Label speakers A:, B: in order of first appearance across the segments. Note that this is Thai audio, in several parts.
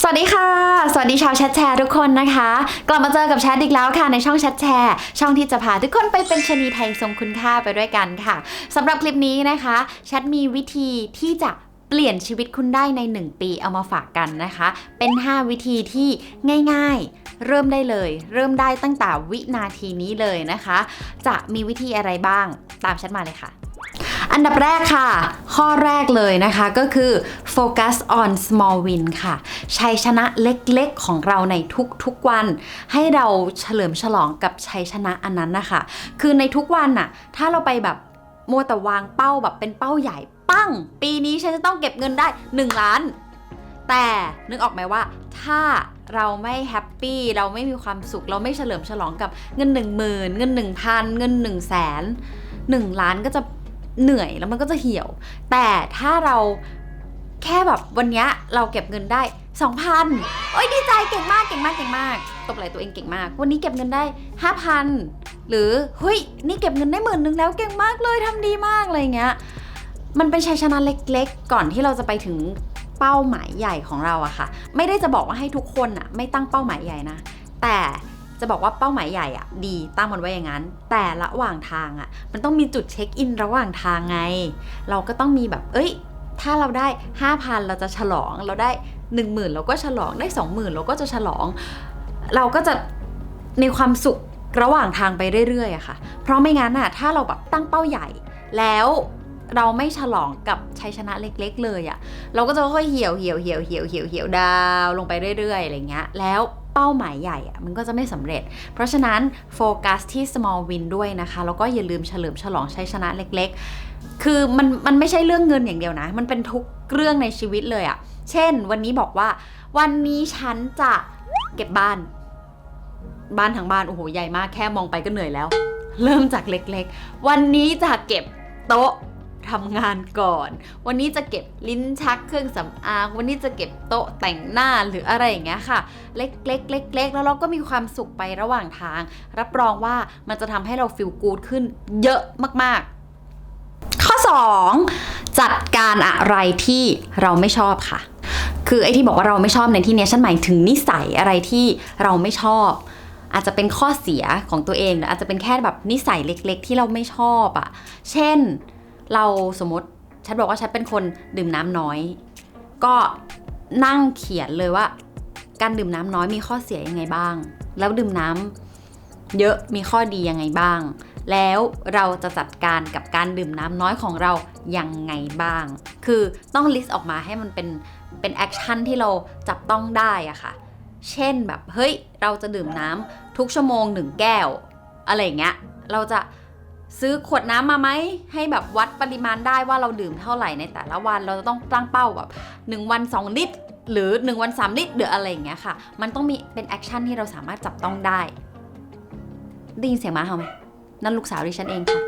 A: สวัสดีค่ะ สวัสดีชาวแชทแชร์ทุกคนนะคะ กลับมาเจอกับแชทอีกแล้วค่ะในช่องแชทแชร์ช่องที่จะพาทุกคนไปเป็นชนีไทยทรงคุณค่าไปด้วยกันค่ะสำหรับคลิปนี้นะคะแชทมีวิธีที่จะเปลี่ยนชีวิตคุณได้ใน 1 ปีเอามาฝากกันนะคะ เป็น 5 วิธีที่ง่ายๆ เริ่มได้เลย เริ่มได้ตั้งแต่วินาทีนี้เลยนะคะ จะมีวิธีอะไรบ้างตามแชทมาเลยค่ะ อันดับแรกค่ะ ข้อแรกเลยนะคะก็คือ focus on small win ค่ะชัยชนะเล็กๆของเราในทุกๆวัน ให้เราเฉลิมฉลองกับชัยชนะอันนั้นนะคะ คือในทุกวันน่ะถ้าเราไปแบบมัวแต่วางเป้าแบบเป็นเป้าใหญ่ปั้ง ปีนี้ฉันจะต้องเก็บเงินได้ 1 ล้าน แต่นึกออกไหมว่า ถ้าเราไม่แฮปปี้เราไม่มีความสุข เราไม่เฉลิมฉลองกับเงิน 1 0,000 เงิน 1,000 เงิน 1 0 0 0 0แสน1ล้านก็จะ เหนื่อยแล้วมันก็จะเหี่ยว แต่ถ้าเราแค่แบบวันนี้เราเก็บเงินได้ 2,000โอ้ยดีใจเก่งมากเก่งมากเก่งมากตบไหล่ตัวเองเก่งมาก วันนี้เก็บเงินได้ 5,000 หรือเฮ้ยนี่เก็บเงินได้หมื่นนึงแล้วเก่งมากเลยทำดีมากอะไรเงี้ยมันเป็นชัยชนะเล็กๆ ก่อนที่เราจะไปถึงเป้าหมายใหญ่ของเราอะค่ะ ไม่ได้จะบอกว่าให้ทุกคนอะไม่ตั้งเป้าหมายใหญ่นะ แต่ จะบอกว่าเป้าหมายใหญ่อะดีตั้งมันไว้อย่างนั้น แต่ระหว่างทางอะมันต้องมีจุดเช็คอินระหว่างทางไง เราก็ต้องมีแบบ เอ้ย ถ้าเราได้ 5,000 เราจะฉลองเราได้ 10,000 เราก็ฉลองได้ 20,000 เราก็จะฉลอง เราก็จะมีความสุขระหว่างทางไปเรื่อยๆอะค่ะ เพราะไม่งั้นอะถ้าเราแบบตั้งเป้าใหญ่ แล้วเราไม่ฉลองกับชัยชนะเล็ก ๆ เลยอะเราก็จะค่อยๆเหี่ยวเหี่ยวเหี่ยวเหี่ยวเหี่ยวเหี่ยวดาวลงไปเรื่อยๆอะไรเงี้ยแล้ว เป้าหมายใหญ่อะมันก็จะไม่สำเร็จ เพราะฉะนั้นโฟกัสที่ small win ด้วยนะคะ แล้วก็อย่าลืมเฉลิมฉลองชัยชนะเล็กๆ คือมันมันไม่ใช่เรื่องเงินอย่างเดียวนะ มันเป็นทุกเรื่องในชีวิตเลยอะเช่น วันนี้บอกว่า วันนี้ฉันจะเก็บบ้าน บ้านทั้งบ้านโอ้โหใหญ่มากแค่มองไปก็เหนื่อยแล้ว เริ่มจากเล็กๆ วันนี้จะเก็บโต๊ะ ทำงานก่อน วันนี้จะเก็บลิ้นชักเครื่องสำอาง วันนี้จะเก็บโต๊ะแต่งหน้าหรืออะไรอย่างเงี้ยค่ะ เล็กๆเล็กๆแล้วเราก็มีความสุขไประหว่างทาง รับรองว่ามันจะทำให้เราฟิลกูดขึ้นเยอะมากๆ ข้อ 2 จัดการอะไรที่เราไม่ชอบค่ะ คือไอ้ที่บอกว่าเราไม่ชอบในที่นี้ฉันหมายถึงนิสัยอะไรที่เราไม่ชอบอาจจะเป็นข้อเสียของตัวเองหรืออาจจะเป็นแค่แบบนิสัยเล็ก ๆ ที่เราไม่ชอบอะ่ะ เช่น เราสมมติฉันบอกว่าฉันเป็นคนดื่มน้ำน้อย ก็นั่งเขียนเลยว่า การดื่มน้ำน้อยมีข้อเสียยังไงบ้าง แล้วดื่มน้ำเยอะมีข้อดียังไงบ้าง แล้วเราจะจัดการกับการดื่มน้ำน้อยของเรายังไงบ้าง คือต้องลิสต์ออกมาให้มันเป็นเป็นแอคชั่นที่เราจับต้องได้อะค่ะ เช่นแบบเฮ้ยเราจะดื่มน้ำทุกชั่วโมงหนึ่งแก้ว อะไรอย่างเงี้ยเราจะ ซื้อขวดน้ำมาไหมให้แบบวัดปริมาณได้ว่าเราดื่มเท่าไหร่ในแต่ละวัน เราจะต้องตั้งเป้าแบบ1วัน 2 ลิตร หรือ 1 วัน 3 ลิตรหรืออะไรอย่างเงี้ยค่ะ มันต้องมีเป็นแอคชั่นที่เราสามารถจับต้องได้ได้ยินเสียงหมาเห่าไหมนั่นลูกสาวดิฉันเองค่ะ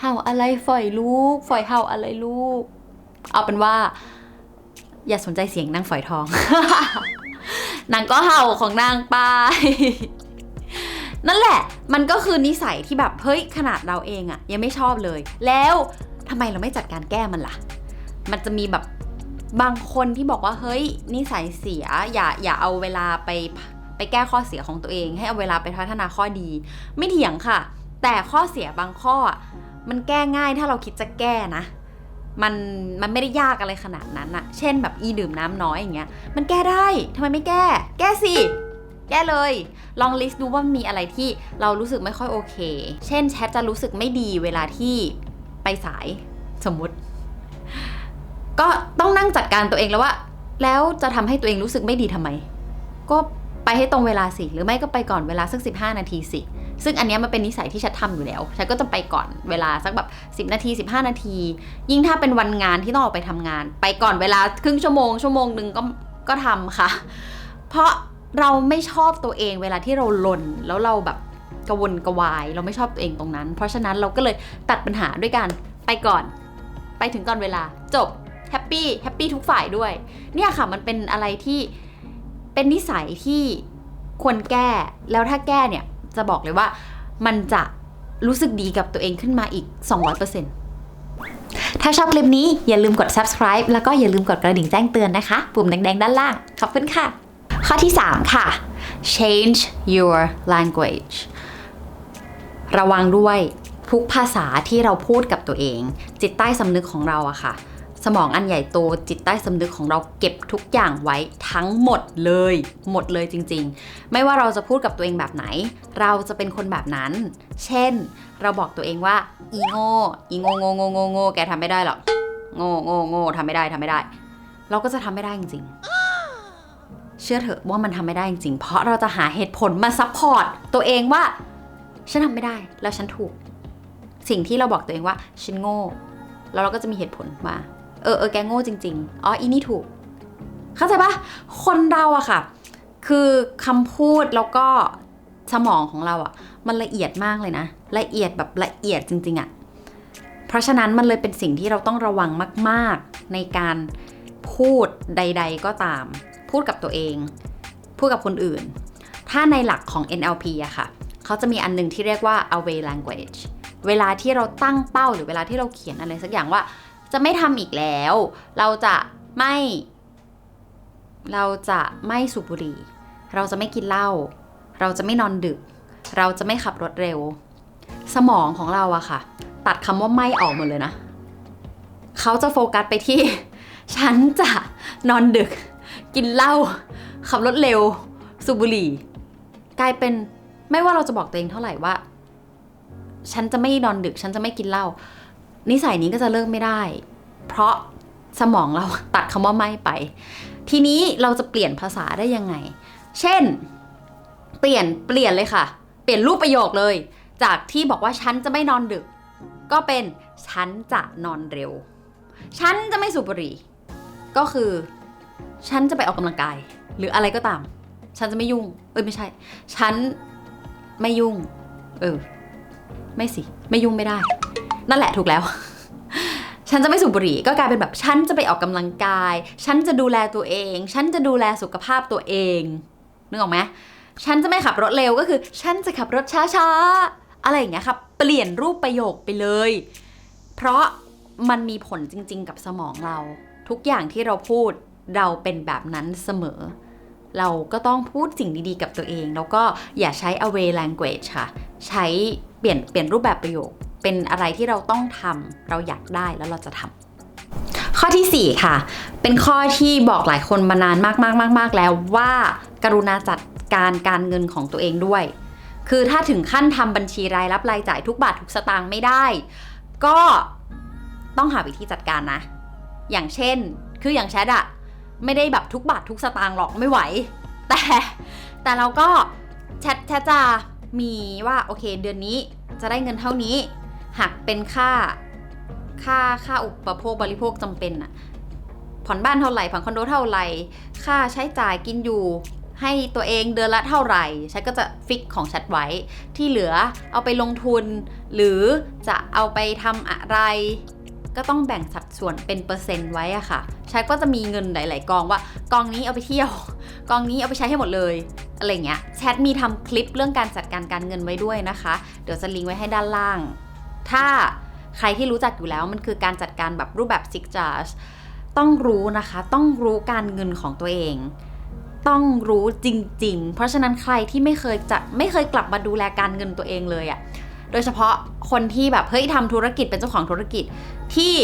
A: เห่าอะไรฝอยลูกฝอยเห่าอะไรลูก เอาเป็นว่า อย่าสนใจเสียงนางฝอยทองนางก็เห่าของนางไป นั่นแหละ มันก็คือนิสัยที่แบบเฮ้ยขนาดเราเองอะยังไม่ชอบเลย แล้วทำไมเราไม่จัดการแก้มันล่ะ มันจะมีแบบบางคนที่บอกว่าเฮ้ยนิสัยเสียอย่าอย่าเอาเวลาไปไปแก้ข้อเสียของตัวเอง ให้เอาเวลาไปพัฒนาข้อดี ไม่เถียงค่ะ แต่ข้อเสียบางข้อ มันแก้ง่ายถ้าเราคิดจะแก้นะ มันมันไม่ได้ยากอะไรขนาดนั้นอะเช่นแบบอีดื่มน้ำน้อยอย่างเงี้ย มันแก้ได้ทำไมไม่แก้ แก้สิ แก้เลย ลองลิสต์ดูว่ามีอะไรที่เรารู้สึกไม่ค่อยโอเค เช่นแชทจะรู้สึกไม่ดีเวลาที่ไปสายสมมุติ ก็ต้องนั่งจัดการตัวเองแล้วว่า แล้วจะทำให้ตัวเองรู้สึกไม่ดีทำไม ก็ไปให้ตรงเวลาสิ หรือไม่ก็ไปก่อนเวลาสัก 15 นาทีสิ ซึ่งอันนี้มันเป็นนิสัยที่ฉันทำอยู่แล้ว ฉันก็จะไปก่อนเวลาสักแบบ 10 นาที 15 นาที ยิ่งถ้าเป็นวันงานที่ต้องออกไปทำงาน ไปก่อนเวลาครึ่งชั่วโมงชั่วโมงหนึ่งก็ก็ทำค่ะ เพราะ เราไม่ชอบตัวเองเวลาที่เราหล่นแล้วเราแบบกระวนกระวาย เราไม่ชอบตัวเองตรงนั้น เพราะฉะนั้นเราก็เลยตัดปัญหาด้วยกันไปก่อน ไปถึงก่อนเวลาจบแฮปปี้แฮปปี้ทุกฝ่ายด้วย เนี่ยค่ะมันเป็นอะไรที่เป็นนิสัยที่ควรแก้ แล้วถ้าแก้เนี่ยจะบอกเลยว่ามันจะรู้สึกดีกับตัวเองขึ้นมาอีก 200%ถ้าชอบคลิปนี้อย่าลืมกด subscribe แล้วก็อย่าลืมกดกระดิ่งแจ้งเตือนนะคะ ปุ่มแดงๆด้านล่าง ขอบคุณค่ะ อที่ 3 ค่ะ change your language ระวังด้วยทุกภาษาที่เราพูดกับตัวเอง จิตใต้สำนึกของเราอะค่ะ สมองอันใหญ่โตจิตใต้สำนึกของเราเก็บทุกอย่างไว้ทั้งหมดเลย หมดเลยจริง ๆ ไม่ว่าเราจะพูดกับตัวเองแบบไหน เราจะเป็นคนแบบนั้น เช่น เราบอกตัวเองว่าอีโง่อีโง่โง่โง่โง่โง่แกทำไม่ได้หรอกโง่โง่โง่ทำไม่ได้ทำไม่ได้ เราก็จะทำไม่ได้จริง ๆ เชื่อเถอะว่ามันทำไม่ได้จริงๆ เพราะเราจะหาเหตุผลมาซัพพอร์ตตัวเองว่า ฉันทำไม่ได้แล้วฉันถูก สิ่งที่เราบอกตัวเองว่าฉันโง่ แล้วเราก็จะมีเหตุผลมา เออเออแกโง่จริง ๆ อ๋ออีนี่ถูก เข้าใจปะคนเราอะค่ะ คือคำพูดแล้วก็สมองของเราอะมันละเอียดมากเลยนะ ละเอียดแบบละเอียดจริง ๆอะเพราะฉะนั้นมันเลยเป็นสิ่งที่เราต้องระวังมาก ๆ ในการพูดใด ๆ ก็ตาม พูดกับตัวเอง พูดกับคนอื่น ถ้าในหลักของ NLP อะค่ะ เขาจะมีอันหนึงที่เรียกว่า away language เวลาที่เราตั้งเป้าหรือเวลาที่เราเขียนอะไรสักอย่างว่า จะไม่ทำอีกแล้ว เราจะไม่ เราจะไม่สูบบุหรี่ เราจะไม่กินเหล้า เราจะไม่นอนดึก เราจะไม่ขับรถเร็ว สมองของเราอะค่ะ ตัดคำว่าไม่ออกหมดเลยนะ เขาจะโฟกัสไปที่ ฉันจะนอนดึก กินเหล้าขับรถเร็ว สูบบุหรี่ กลายเป็นไม่ว่าเราจะบอกตัวเองเท่าไหร่ว่า ฉันจะไม่นอนดึก ฉันจะไม่กินเหล้านิสัยนี้ก็จะเลิกไม่ได้ เพราะสมองเราตัดคำว่าไม่ไป ทีนี้เราจะเปลี่ยนภาษาได้ยังไง เช่น เปลี่ยนเปลี่ยนเลยค่ะ เปลี่ยนรูปประโยคเลย จากที่บอกว่าฉันจะไม่นอนดึก ก็เป็นฉันจะนอนเร็ว ฉันจะไม่สูบบุหรี่ ก็คือ ฉันจะไปออกกำลังกาย หรืออะไรก็ตาม ฉันจะไม่ยุ่ง เอ้ยไม่ใช่ ฉันไม่ยุ่ง เออ ไม่สิ ไม่ยุ่งไม่ได้ นั่นแหละถูกแล้ว ฉันจะไม่สูบบุหรี่ก็กลายเป็นแบบ ฉันจะไปออกกำลังกาย ฉันจะดูแลตัวเอง ฉันจะดูแลสุขภาพตัวเองนึกออกไหมฉันจะไม่ขับรถเร็วก็คือ ฉันจะขับรถช้าๆ อะไรอย่างเงี้ยครับเปลี่ยนรูปประโยคไปเลย เพราะมันมีผลจริง ๆ กับสมองเรา ทุกอย่างที่เราพูด เราเป็นแบบนั้นเสมอ เราก็ต้องพูดสิ่งดีๆกับตัวเอง แล้วก็อย่าใช้ away language ค่ะ ใช้เปลี่ยนเปลี่ยนรูปแบบประโยค เป็นอะไรที่เราต้องทำเราอยากได้แล้วเราจะทำข้อทีสี่4 ค่ะ เป็นข้อที่บอกหลายคนมานานมากๆๆๆแล้วว่าการุณาจัดการการเงินของตัวเองด้วย คือถ้าถึงขั้นทำบัญชีรายรับรายจ่ายทุกบาททุกสตางค์ไม่ได้ ก็ต้องหาวิธีจัดการนะ อย่างเช่น คืออย่างแชทอะ ไม่ได้แบบทุกบาททุกสตางค์หรอกไม่ไหว แต่แต่เราก็แชทแชทจะมีว่าโอเคเดือนนี้จะได้เงินเท่านี้หักเป็นค่าค่าค่าอุปโภคบริโภคจำเป็นอะผ่อนบ้านเท่าไหร่ผ่อนคอนโดเท่าไหร่ค่าใช้จ่ายกินอยู่ให้ตัวเองเดือนละเท่าไหร่ฉันก็จะฟิกของฉันไว้ ที่เหลือเอาไปลงทุน หรือจะเอาไปทำอะไร ก็ต้องแบ่งสัดส่วนเป็นเปอร์เซ็นต์ไว้อะค่ะฉันก็จะมีเงินหลาย ๆ กองว่ากองนี้เอาไปเที่ยว กองนี้เอาไปใช้ให้หมดเลยอะไรเงี้ยแชทมีทำคลิปเรื่องการจัดการการเงินไว้ด้วยนะคะ เดี๋ยวจะลิงก์ไว้ให้ด้านล่าง ถ้าใครที่รู้จักอยู่แล้วมันคือการจัดการแบบรูปแบบ six jars ต้องรู้นะคะ ต้องรู้การเงินของตัวเอง ต้องรู้จริง ๆ เพราะฉะนั้นใครที่ไม่เคยจะไม่เคยกลับมาดูแลการเงินตัวเองเลยอะโดยเฉพาะคนที่แบบเฮ้ยทำธุรกิจเป็นเจ้าของธุรกิจที่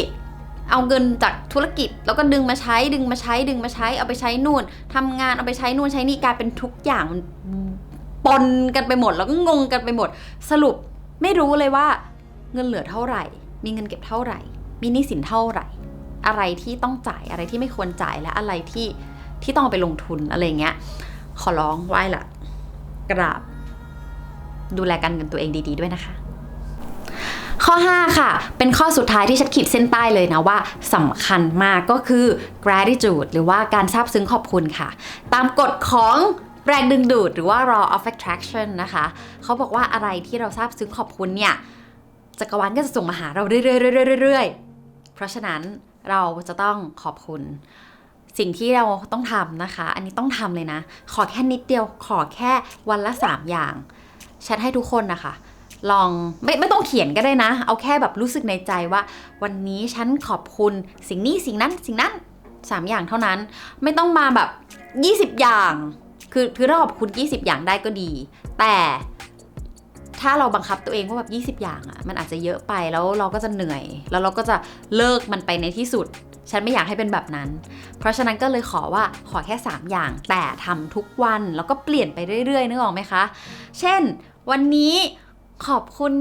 A: เอาเงินจากธุรกิจ แล้วก็ดึงมาใช้ดึงมาใช้ดึงมาใช้เอาไปใช้นู่นทำงานเอาไปใช้นู่นใช้นี่กลายเป็นทุกอย่างมันปนกันไปหมด แล้วก็งงกันไปหมด สรุปไม่รู้เลยว่า เงินเหลือเท่าไหร่ มีเงินเก็บเท่าไหร่ มีหนี้สินเท่าไหร่ อะไรที่ต้องจ่ายอะไรที่ไม่ควรจ่ายและอะไรที่ที่ต้องไปลงทุนอะไรเงี้ย ขอร้องไหว้ละกราบ ดูแลการเงินตัวเองดี ๆ ด้วยนะคะ ข้อ 5 ค่ะ เป็นข้อสุดท้ายที่ฉันขีดเส้นใต้เลยนะว่าสำคัญมากก็คือ gratitude หรือว่าการซาบซึ้งขอบคุณค่ะ ตามกฎของแรงดึงดูดหรือว่า law of attraction นะคะ เขาบอกว่าอะไรที่เราซาบซึ้งขอบคุณเนี่ยจักรวาลก็จะส่งมาหาเราเรื่อยๆๆๆๆเพราะฉะนั้นเราจะต้องขอบคุณ สิ่งที่เราต้องทำนะคะ อันนี้ต้องทำเลยนะ ขอแค่นิดเดียวขอแค่วันละ 3 อย่างแชทให้ทุกคนนะคะ ลองไม่ไม่ต้องเขียนก็ได้นะ เอาแค่แบบรู้สึกในใจว่า วันนี้ฉันขอบคุณสิ่งนี้สิ่งนั้นสิ่งนั้นสามอย่างเท่านั้น ไม่ต้องมาแบบ 20 อย่าง คือคือถ้าขอบคุณ 20 อย่างได้ก็ดี แต่ถ้าเราบังคับตัวเองว่าแบบ20 อย่างอะ่ะมันอาจจะเยอะไปแล้วเราก็จะเหนื่อย แล้วเราก็จะเลิกมันไปในที่สุด ฉันไม่อยากให้เป็นแบบนั้น เพราะฉะนั้นก็เลยขอว่าขอแค่ 3 อย่าง แต่ทำทุกวันแล้วก็เปลี่ยนไปเรื่อยๆนึกออกไหมคะ เช่น วันนี้ ขอบคุณ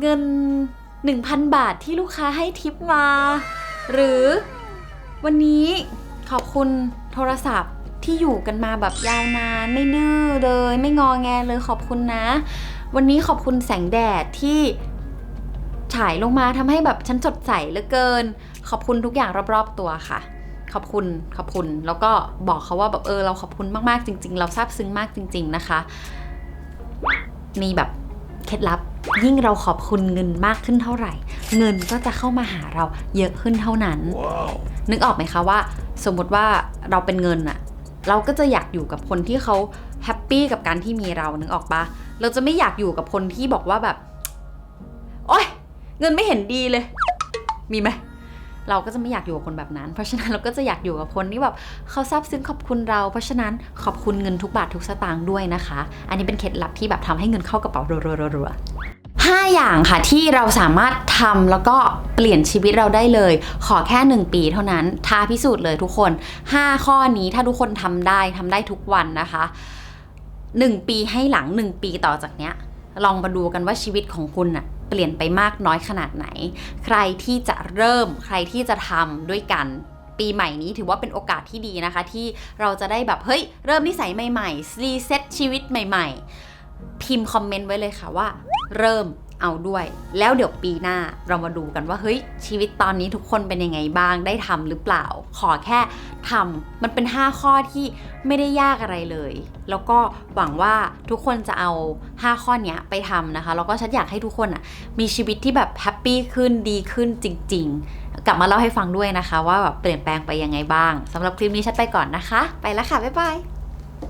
A: เงิน 1,000 บาทที่ลูกค้าให้ทิปมา หรือวันนี้ขอบคุณโทรศัพท์ที่อยู่กันมาแบบยาวนานไม่ดื้อเลยไม่งอแงเลยขอบคุณนะ วันนี้ขอบคุณแสงแดดที่ฉายลงมาทำให้แบบฉันสดใสเหลือเกิน ขอบคุณทุกอย่างรอบๆตัวค่ะ ขอบคุณขอบคุณแล้วก็บอกเขาว่าแบบเออเราขอบคุณมากๆจริง ๆ เราซาบซึ้งมากจริง ๆนะคะ นี่แบบ เคล็ดลับ ยิ่งเราขอบคุณเงินมากขึ้นเท่าไหร่ เงินก็จะเข้ามาหาเราเยอะขึ้นเท่านั้น นึกออกไหมคะว่า สมมติว่าเราเป็นเงินอะเราก็จะอยากอยู่กับคนที่เขาแฮปปี้กับการที่มีเรานึกออกปะเราจะไม่อยากอยู่กับคนที่บอกว่าแบบ โอ๊ยเงินไม่เห็นดีเลย มีไหม เราก็จะไม่อยากอยู่กับคนแบบนั้น เพราะฉะนั้นเราก็จะอยากอยู่กับคนที่แบบเขาซาบซึ้งขอบคุณเรา เพราะฉะนั้นขอบคุณเงินทุกบาททุกสตางค์ด้วยนะคะ อันนี้เป็นเคล็ดลับที่แบบทำให้เงินเข้ากระเป๋ารัวๆๆๆห้าอย่างค่ะที่เราสามารถทำแล้วก็เปลี่ยนชีวิตเราได้เลย ขอแค่ 1 ปีเท่านั้นท้าพิสูจน์เลยทุกคน 5 ข้อนี้ถ้าทุกคนทำได้ทำได้ทุกวันนะคะ 1 ปีให้หลัง 1 ปีต่อจากเนี้ย ลองมาดูกันว่าชีวิตของคุณอะเปลี่ยนไปมากน้อยขนาดไหน ใครที่จะเริ่มใครที่จะทำด้วยกันปีใหม่นี้ถือว่าเป็นโอกาสที่ดีนะคะ ที่เราจะได้แบบเฮ้ยเริ่มนิสัยใหม่ๆรีเซ็ตชีวิตใหม่ ๆ พิมพ์คอมเมนต์ไว้เลยค่ะว่า เริ่ม เอาด้วย แล้วเดี๋ยวปีหน้าเรามาดูกันว่าเฮ้ยชีวิตตอนนี้ทุกคนเป็นยังไงบ้างได้ทำหรือเปล่า ขอแค่ทำมันเป็น 5 ข้อที่ไม่ได้ยากอะไรเลย แล้วก็หวังว่าทุกคนจะเอา 5 ข้อนี้ไปทำนะคะแล้วก็ฉันอยากให้ทุกคนอะมีชีวิตที่แบบแฮปปี้ขึ้นดีขึ้นจริง ๆ กลับมาเล่าให้ฟังด้วยนะคะ ว่าแบบเปลี่ยนแปลงไปยังไงบ้างสำหรับคลิปนี้ฉันไปก่อนนะคะ ไปแล้วค่ะบ๊ายบาย